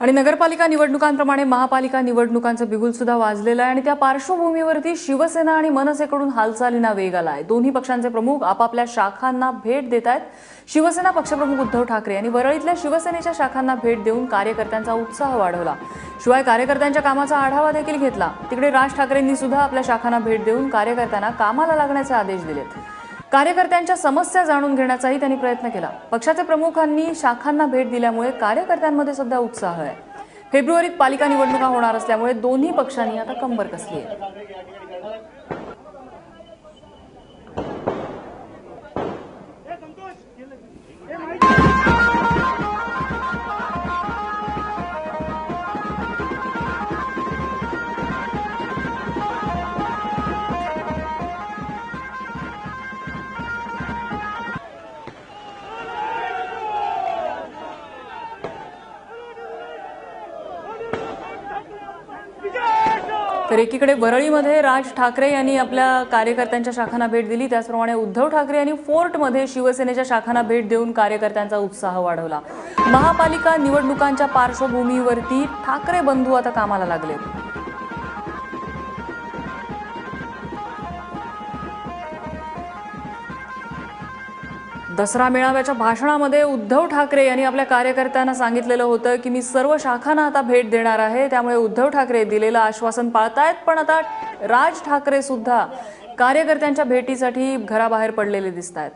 आणि नगरपालिका निवडणुकांप्रमाणे महापालिका निवडणुकांचं बिगुल सुद्धा वाजलेलं आहे आणि त्या पार्श्वभूमीवरती शिवसेना आणि मनसेकडून हालचालींना वेग आला आहे. दोन्ही पक्षांचे प्रमुख आपापल्या शाखांना भेट देत आहेत. शिवसेना पक्षप्रमुख उद्धव ठाकरे यांनी वरळीतल्या शिवसेनेच्या शाखांना भेट देऊन कार्यकर्त्यांचा उत्साह वाढवला. शिवाय कार्यकर्त्यांच्या कामाचा आढावा देखील घेतला. तिकडे राज ठाकरेंनी सुद्धा आपल्या शाखांना भेट देऊन कार्यकर्त्यांना कामाला लागण्याचे आदेश दिलेत. कार्यकर्त्यांच्या समस्या जाणून घेण्याचाही त्यांनी प्रयत्न केला. पक्षाचे प्रमुखांनी शाखांना भेट दिल्यामुळे कार्यकर्त्यांमध्ये सध्या उत्साह आहे. फेब्रुवारीत पालिका निवडणुका होणार असल्यामुळे दोन्ही पक्षांनी आता कंबर कसली आहे? तर एकीकडे वरळीमध्ये राज ठाकरे यांनी आपल्या कार्यकर्त्यांच्या शाखांना भेट दिली. त्याचप्रमाणे उद्धव ठाकरे यांनी फोर्टमध्ये शिवसेनेच्या शाखांना भेट देऊन कार्यकर्त्यांचा उत्साह वाढवला. महापालिका निवडणुकांच्या पार्श्वभूमीवरती ठाकरे बंधू आता कामाला लागले दसरा मेळाव्याच्या भाषणामध्ये उद्धव ठाकरे यांनी आपल्या कार्यकर्त्यांना सांगितलेलं होतं की मी सर्व शाखांना आता भेट देणार आहे. त्यामुळे उद्धव ठाकरे दिलेलं आश्वासन पाळतायत पण आता राज ठाकरे सुद्धा कार्यकर्त्यांच्या भेटीसाठी घराबाहेर पडलेले दिसत आहेत